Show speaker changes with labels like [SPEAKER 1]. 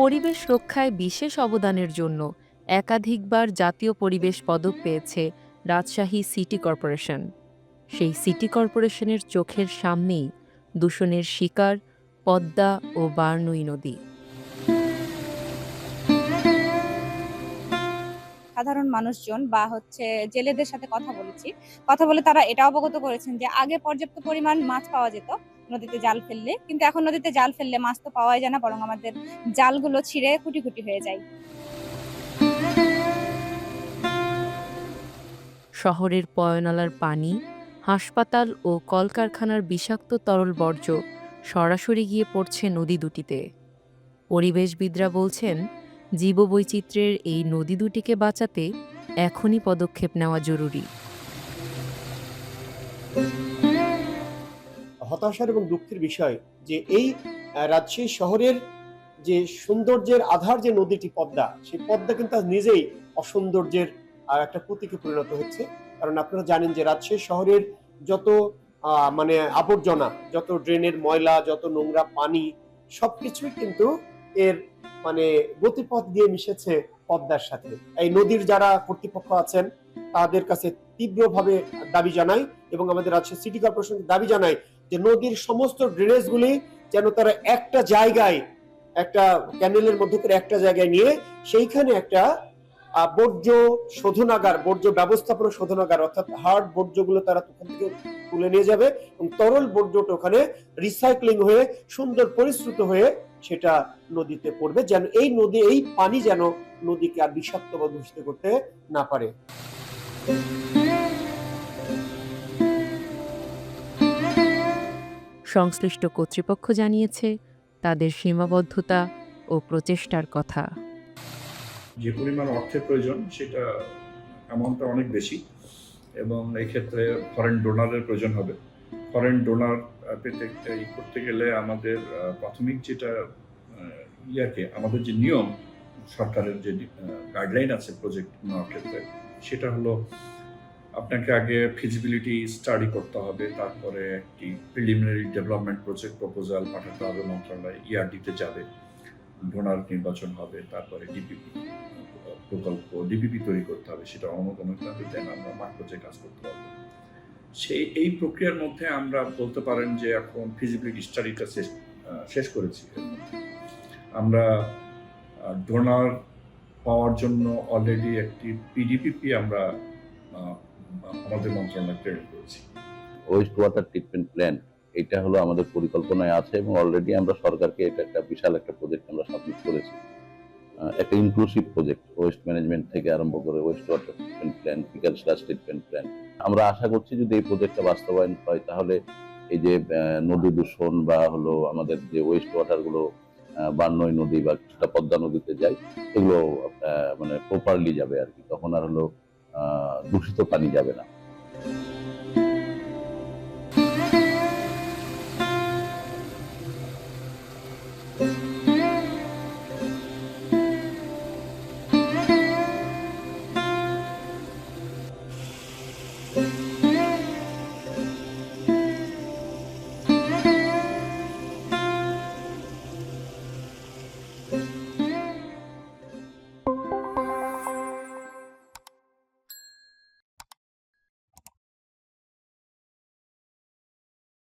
[SPEAKER 1] পরিবেশ রক্ষায় বিশেষ অবদানের জন্য একাধিকবার জাতীয় পরিবেশ পদক পেয়েছে রাজশাহী সিটি কর্পোরেশন। সেই সিটি কর্পোরেশনের চোখের সামনেই দূষণের শিকার পদ্মা ও বার্নুই নদী।
[SPEAKER 2] সাধারণ মানুষজন বা হচ্ছে জেলেদের সাথে কথা বলেছি। কথা বলে তারা এটা অবগত করেছেন যে আগে পর্যাপ্ত পরিমাণ মাছ পাওয়া যেত নদীতে জাল ফেললে। কিন্তু এখন নদীতে জাল ফেললে মাছ তো পাওয়াই যায় না, বরং আমাদের জালগুলো ছিঁড়ে কুটি কুটি হয়ে যায়।
[SPEAKER 1] শহরের পয়নালার পানি, হাসপাতাল ও কলকারখানার বিষাক্ত তরল বর্জ্য সরাসরি গিয়ে পড়ছে নদী দুটিতে। পরিবেশবিদরা বলছেন, জীববৈচিত্র্যের এই নদী দুটিকে বাঁচাতে এখনই পদক্ষেপ নেওয়া জরুরি।
[SPEAKER 3] হতাশার এবং দুঃখের বিষয় যে এই রাজশাহী শহরের যে সৌন্দর্যের আধার যে নদীটি পদ্মা, সেই পদ্মা কিন্তু নিজেই অসৌন্দর্যের একটা প্রতীকে পরিণত হচ্ছে। কারণ আপনারা জানেন যে রাজশাহী শহরের যত মানে আবর্জনা, যত ড্রেনের ময়লা, যত নোংরা পানি, সবকিছুই কিন্তু এর মানে গতিপথ দিয়ে মিশেছে পদ্মার সাথে। এই নদীর যারা কর্তৃপক্ষ আছেন, তাদের কাছে তীব্রভাবে দাবি জানাই এবং আমাদের রাজশাহী সিটি কর্পোরেশন দাবি জানাই যে নদীর সমস্ত ড্রেনেজগুলি যেন তারা একটা জায়গায়, একটা ক্যানেলের মধ্যে করে একটা জায়গায় নিয়ে সেইখানে একটা বর্জ্য শোধনাগার, বর্জ্য ব্যবস্থাপনা শোধনাগার অর্থাৎ হার্ড বর্জ্যগুলো তারা ওখান থেকে তুলে নিয়ে যাবে এবং তরল বর্জ্যটা ওখানে রিসাইক্লিং হয়ে সুন্দর পরিশ্রুত হয়ে সেটা নদীতে পড়বে যেন এই নদী, এই পানি যেন নদীকে আর বিষাক্ত বা করতে না পারে।
[SPEAKER 1] সংশ্লিষ্ট কর্তৃপক্ষ জানিয়েছে তাদের সীমাবদ্ধতা ও প্রচেষ্টার কথা।
[SPEAKER 4] যে পরিমাণ অর্থের প্রয়োজন, সেটা অ্যামাউন্টটা অনেক বেশি এবং এই ক্ষেত্রে ফরেন ডোনারের প্রয়োজন হবে। ফরেন ডোনার পেতে ই করতে গেলে আমাদের প্রাথমিক যেটা ইয়াকে, আমাদের যে নিয়ম, সরকারের যে গাইডলাইন আছে প্রজেক্ট নেওয়ার ক্ষেত্রে, সেটা হলো আপনাকে আগে ফিজিবিলিটি স্টাডি করতে হবে, তারপরে একটি প্রিলিমিনারি ডেভেলপমেন্ট প্রজেক্ট প্রপোজাল পাঠাতে হবে, মন্ত্রণালয় ইআরডিতে যাবে ডোনার নির্বাচন হবে, তারপরে ডিপিপি প্রকল্প ডিপিপি তৈরি করতে হবে, সেটা অনুমোদন হবে দেন আমরা মাঠ পর্যায়ে কাজ করতে পারব। সেই, এই প্রক্রিয়ার মধ্যে আমরা বলতে পারেন যে এখন ফিজিবিলিটি স্টাডিটা শেষ শেষ করেছি আমরা ডোনার পাওয়ার জন্য অলরেডি একটি পিডিপিপি আমরা আমাদের মন্ত্রণালয় প্রেরণ করেছি।
[SPEAKER 5] ওয়েস্ট ওয়াটার ট্রিটমেন্ট প্ল্যান এটা হলো আমাদের পরিকল্পনায় আছে এবং অলরেডি আমরা সরকারকে এটা একটা বিশাল একটা প্রজেক্ট আমরা সাবমিট করেছি। একটা ইনক্লুসিভ প্রজেক্ট ওয়েস্ট ম্যানেজমেন্ট থেকে আরম্ভ করে waste water treatment plan fecal sludge treatment plan আমরা আশা করছি যদি এই প্রজেক্টটা বাস্তবায়ন হয়, তাহলে এই যে নদী দূষণ বা হলো আমাদের যে ওয়েস্ট ওয়াটারগুলো বান্নই নদী বা কিছুটা পদ্মা নদীতে যায়, এগুলো মানে প্রপারলি যাবে আর কি। তখন আর হলো দূষিত পানি যাবে না Thank you.